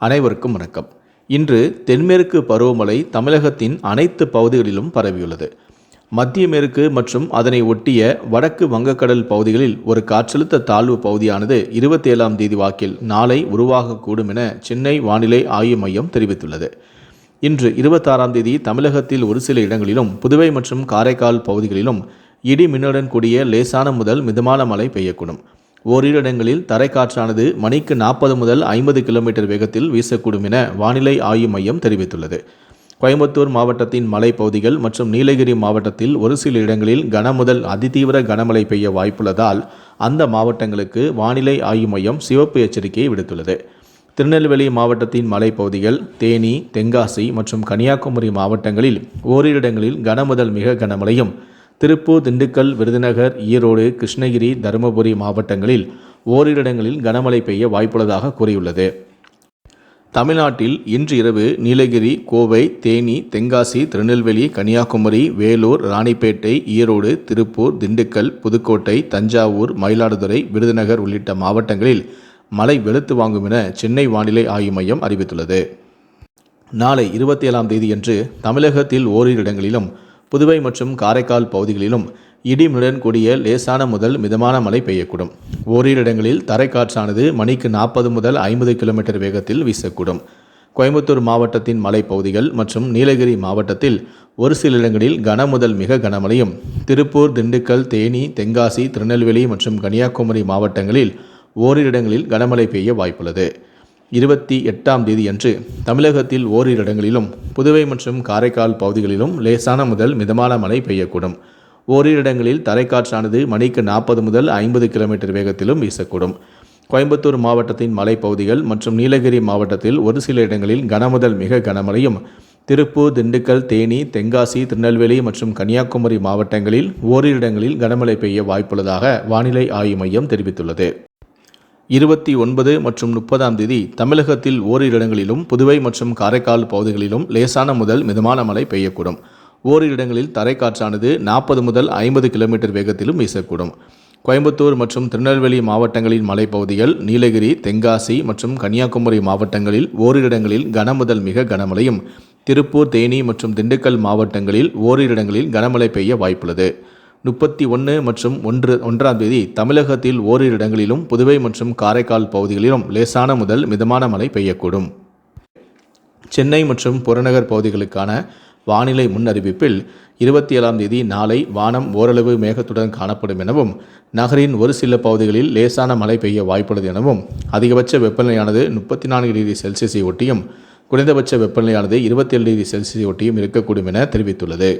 அனைவருக்கும் வணக்கம். இன்று தென்மேற்கு பருவமழை தமிழகத்தின் அனைத்து பகுதிகளிலும் பரவியுள்ளது. மத்திய மேற்கு மற்றும் அதனை ஒட்டிய வடக்கு வங்கக்கடல் பகுதிகளில் ஒரு காற்றழுத்த தாழ்வு பகுதியானது இருபத்தேழாம் தேதி வாக்கில் நாளை உருவாகக்கூடும் என சென்னை வானிலை ஆய்வு மையம் தெரிவித்துள்ளது. இன்று இருபத்தாறாம் தேதி தமிழகத்தில் ஒரு சில இடங்களிலும் புதுவை மற்றும் காரைக்கால் பகுதிகளிலும் இடி மின்னுடன் கூடிய லேசான முதல் மிதமான மழை பெய்யக்கூடும். ஓரிரு இடங்களில் தரைக்காற்றானது மணிக்கு நாற்பது முதல் ஐம்பது கிலோமீட்டர் வேகத்தில் வீசக்கூடும் என வானிலை ஆய்வு மையம் தெரிவித்துள்ளது. கோயம்புத்தூர் மாவட்டத்தின் மலைப்பகுதிகள் மற்றும் நீலகிரி மாவட்டத்தில் ஒரு சில இடங்களில் கனமுதல் அதிதீவிர கனமழை பெய்ய வாய்ப்புள்ளதால் அந்த மாவட்டங்களுக்கு வானிலை ஆய்வு மையம் சிவப்பு எச்சரிக்கையை விடுத்துள்ளது. திருநெல்வேலி மாவட்டத்தின் மலைப்பகுதிகள் தேனி தென்காசி மற்றும் கன்னியாகுமரி மாவட்டங்களில் ஓரிரு இடங்களில் கனமுதல் மிக கனமழையும் திருப்பூர் திண்டுக்கல் விருதுநகர் ஈரோடு கிருஷ்ணகிரி தருமபுரி மாவட்டங்களில் ஓரிரு இடங்களில் கனமழை பெய்ய வாய்ப்புள்ளதாக கூறியுள்ளது. தமிழ்நாட்டில் இன்று இரவு நீலகிரி கோவை தேனி தென்காசி திருநெல்வேலி கன்னியாகுமரி வேலூர் ராணிப்பேட்டை ஈரோடு திருப்பூர் திண்டுக்கல் புதுக்கோட்டை தஞ்சாவூர் மயிலாடுதுறை விருதுநகர் உள்ளிட்ட மாவட்டங்களில் மழை வெளுத்து வாங்கும் என சென்னை வானிலை ஆய்வு மையம் அறிவித்துள்ளது. நாளை இருபத்தி ஏழாம் தேதியன்று தமிழகத்தில் ஓரிரு இடங்களிலும் புதுவை மற்றும் காரைக்கால் பகுதிகளிலும் இடிமுடன் கூடிய லேசான முதல் மிதமான மழை பெய்யக்கூடும். ஓரிரு இடங்களில் தரைக்காற்றானது மணிக்கு நாற்பது முதல் ஐம்பது கிலோமீட்டர் வேகத்தில் வீசக்கூடும். கோயம்புத்தூர் மாவட்டத்தின் மலைப்பகுதிகள் மற்றும் நீலகிரி மாவட்டத்தில் ஒரு சில இடங்களில் கன முதல் மிக கனமழையும் திருப்பூர் திண்டுக்கல் தேனி தென்காசி திருநெல்வேலி மற்றும் கன்னியாகுமரி மாவட்டங்களில் ஓரிரு இடங்களில் கனமழை பெய்ய வாய்ப்புள்ளது. இருபத்தி எட்டாம் தேதியன்று தமிழகத்தில் ஓரிரு இடங்களிலும் புதுவை மற்றும் காரைக்கால் பகுதிகளிலும் லேசான முதல் மிதமான மழை பெய்யக்கூடும். ஓரிரு இடங்களில் தரைக்காற்றானது மணிக்கு நாற்பது முதல் ஐம்பது கிலோமீட்டர் வேகத்திலும் வீசக்கூடும். கோயம்புத்தூர் மாவட்டத்தின் மலைப்பகுதிகள் மற்றும் நீலகிரி மாவட்டத்தில் ஒரு சில இடங்களில் கனமுதல் மிக கனமழையும் திருப்பூர் திண்டுக்கல் தேனி தென்காசி திருநெல்வேலி மற்றும் கன்னியாகுமரி மாவட்டங்களில் ஓரிரு இடங்களில் கனமழை பெய்ய வாய்ப்புள்ளதாக வானிலை ஆய்வு மையம் தெரிவித்துள்ளது. இருபத்தி ஒன்பது மற்றும் முப்பதாம் தேதி தமிழகத்தில் ஓரிரு இடங்களிலும் புதுவை மற்றும் காரைக்கால் பகுதிகளிலும் லேசான முதல் மிதமான மழை பெய்யக்கூடும். ஓரிரு இடங்களில் தரைக்காற்றானது நாற்பது முதல் ஐம்பது கிலோமீட்டர் வேகத்திலும் வீசக்கூடும். கோயம்புத்தூர் மற்றும் திருநெல்வேலி மாவட்டங்களின் மலைப்பகுதிகள் நீலகிரி தென்காசி மற்றும் கன்னியாகுமரி மாவட்டங்களில் ஓரிரு இடங்களில் கனமுதல் மிக கனமழையும் திருப்பூர் தேனி மற்றும் திண்டுக்கல் மாவட்டங்களில் ஓரிரு இடங்களில் கனமழை பெய்ய வாய்ப்புள்ளது. முப்பத்தி ஒன்று மற்றும் ஒன்று ஒன்றாம் தேதி தமிழகத்தில் ஓரிரு இடங்களிலும் புதுவை மற்றும் காரைக்கால் பகுதிகளிலும் லேசான முதல் மிதமான மழை பெய்யக்கூடும். சென்னை மற்றும் புறநகர் பகுதிகளுக்கான வானிலை முன்னறிவிப்பில் இருபத்தி ஏழாம் தேதி நாளை வானம் ஓரளவு மேகத்துடன் காணப்படும் எனவும் நகரின் ஒரு சில பகுதிகளில் லேசான மழை பெய்ய வாய்ப்புள்ளது எனவும் அதிகபட்ச வெப்பநிலையானது முப்பத்தி நான்கு டிகிரி செல்சியஸை ஒட்டியும் குறைந்தபட்ச வெப்பநிலையானது இருபத்தி ஏழு டிகிரி செல்சியஸை ஒட்டியும் இருக்கக்கூடும் என தெரிவித்துள்ளது.